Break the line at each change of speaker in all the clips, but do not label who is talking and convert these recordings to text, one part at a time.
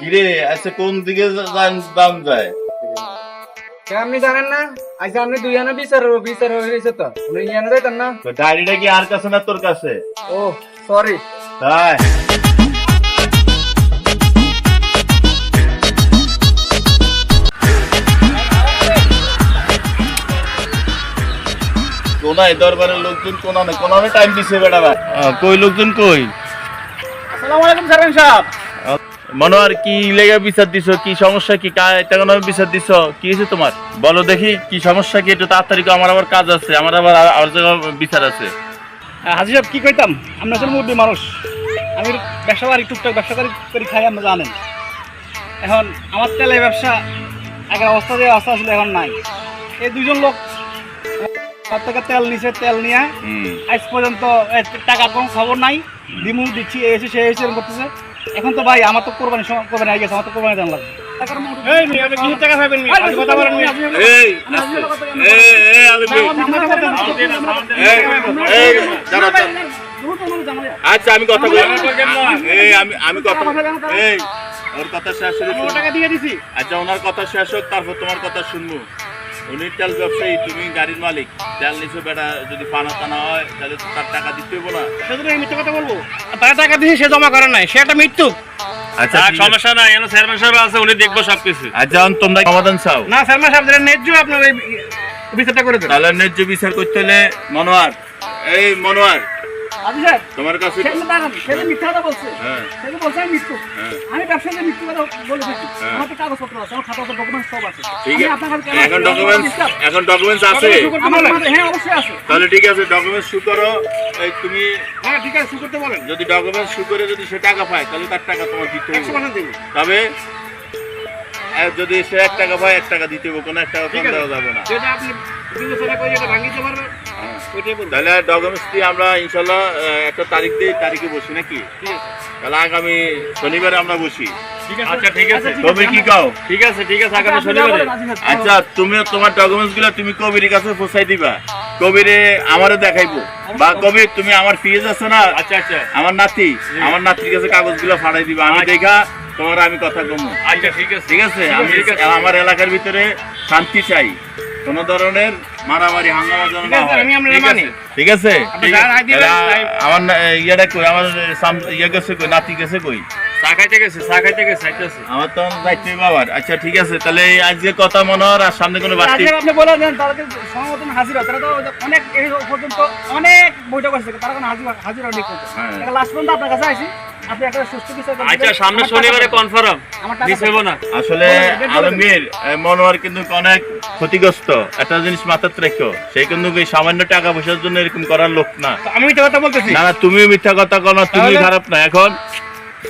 কিরে আচ্ছা কোন দিকে দাম যায়?
আপনি জানেন না? আচ্ছা আপনি দুই আনা বিচার বিচার হয়েছে তো। আপনি ইয়ানো যাইতেন না?
ডায়েরিটা কি আর কাছে না তোর কাছে?
ও সরি
তাই। কোনায় দরবারের লোকজন কোনানে কোনানে টাইম দিছে বেড়াবা কই লোকজন কই?
আসসালামু আলাইকুম সারেন সাহেব।
মনোয়ার কি লেগে বিচার দিছ? কি সমস্যা? কি কেন বিচার দিছ? কি হয়েছে তোমার? বলো দেখি কি সমস্যা? কি একটু তাড়াতাড়ি আমার আবার কাজ আছে আমার আবার আর- বিচার আছে।
হাজি সাহেব কি কইতাম? আমরা আসলে মুরব্বী মানুষ আমি ব্যবসা বাড়ি টুকটাক ব্যবসা করি করি খাই আমরা জানেন। এখন আমার তেলে ব্যবসা আগের অবস্থা যে অবস্থা ছিল এখন নাই। এই দুজন লোক থেকে তেল নিছে তেল নিয়ে আজ পর্যন্ত টাকার কোনো খবর নাই। দিমু দিচ্ছি এসে সে এসে করতেছে। এখন তো ভাই আমার তো কোরবানি সময় কোরবানি গেছে আমার তো কোরবানি দাম লাগবে।
আচ্ছা আমি কথা বলি। আমি আমি কথা ওর কথা শেষ হলে
টাকা দিয়ে দিছি।
আচ্ছা ওনার কথা শেষ হোক তারপর তোমার কথা শুনব। উনি তেল ব্যবসায়ী তুমি গাড়ির মালিক। তেল নিছো বেটা যদি পানা টানা হয় তাহলে তো তার টাকা দিতে হইব না।
সেজন্য আমি মিথ্যা কথা বলব। তার টাকা দিয়ে সে জমা করে নাই সে একটা মৃত্যু
আচ্ছা
আর সমস্যা নাই এখানে চেয়ারম্যান সাহেব আছে উনি দেখব সবকিছু।
আচ্ছা তোমরা সমাধান চাও।
না শর্মা সাহেব যেটা ন্যায্য আপনার বিচারটা করে দেন।
তাহলে ন্যায্য বিচার করতে হলে মনোয়ার এই মনোয়ার তোমার কাছে হ্যাঁ।
আমি
হ্যাঁ।
আমি ব্যবসায় মৃত্যু কথা বলে থাকি
হ্যাঁ।
আমার তো কাগজপত্র আছে আমার খাতা ডকুমেন্টস সব আছে।
ঠিক
আমি
আছে।
আপনার কাছে কেন
এখন ডকুমেন্টস এখন ডকুমেন্টস আছে।
হ্যাঁ অবশ্যই আছে।
তাহলে ঠিক আছে ডকুমেন্টস শু করো। তুমি
হ্যাঁ ঠিক আছে শুরু করতে বলেন।
যদি ডকুমেন্টস শু করে যদি সে টাকা পায় তাহলে তার টাকা তোমার দিতে হবে। তবে যদি সে এক টাকা পায় এক টাকা দিতে হবে কোনো এক টাকা কম দেওয়া যাবে না।
আপনি বিবেচনা করে যেটা ভাঙিতে পারবেন। ওইটাই বলবেন
তাহলে ডকুমেন্টস দিয়ে আমরা ইনশাল্লাহ একটা তারিখ দিই তারিখে বসি নাকি? তাহলে আগামী শনিবারে আমরা বসি।
আচ্ছা, ঠিক আছে।
তুমি কি কাও?
ঠিক আছে ঠিক আছে
আচ্ছা,
আগামী শনিবারে।
আজি সাহেব।
আচ্ছা তুমি তোমার ডকুমেন্টসগুলো তুমি কবির কাছে পৌঁছাই দিবা। কবিরে আমারে দেখাইবো। বা কবির তুমি আমার ফিজ আছে না?
আচ্ছা আচ্ছা।
আমার নাতি। আমার নাতির কাছে কাগজগুলো ফাড়াই দিবা। আমি
আচ্ছা।
দেখা তোমার আমি কথা কমু।
আচ্ছা ঠিক আছে।
ঠিক আছে? আমি
ঠিক আছে।
আমার এলাকার ভিতরে শান্তি চাই। কোন ধরনের মারামারি হাঙ্গামা যেন
ঠিক
না
আছে?
হয় ঠিক আমার ইয়েটা কই? আমার ইয়ে গেছে কই? নাতি গেছে কই? আমার তো দায়িত্ব বাবার আচ্ছা ঠিক আছে। তাহলে আজকে কথা মনে হয় আর সামনে কোনো বাড়তি
আপনি বলে দেন তারা সংগঠন হাজির। হয় তারা তো অনেক পর্যন্ত অনেক বৈঠক আছে তারা কোনো হাজির হাজির হয়নি
হ্যাঁ।
লাস্ট পর্যন্ত আপনার কাছে আসি। আপনি একটা সুস্থ বিচার করে
আচ্ছা সামনে শনিবারে কনফার্ম হইব না
আসলে। আলমগীর মনোয়ার কিন্তু অনেক ক্ষতিগ্রস্ত। একটা জিনিস মাথাতে রেখো সে কিন্তু এই সামান্য টাকা পয়সার জন্য এরকম করার লোক না।
আমি মিথ্যা কথা বলতেছি।
না না তুমি মিথ্যা কথা কোনো তুমি? খারাপ না। এখন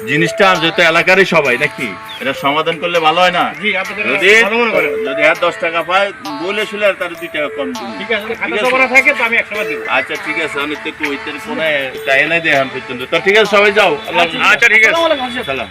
জিনিসটা যেহেতু এলাকারই সবাই নাকি? এটা সমাধান করলে ভালো হয় না? যদি যদি আর দশ টাকা পায় বলে শুলে আর তার দুই টাকা কম
ঠিক আছে
আচ্ছা ঠিক আছে আমি তো কোনে টাইম নাই দেয় পর্যন্ত। তো ঠিক আছে সবাই যাও।
আচ্ছা ঠিক আছে।
সালাম।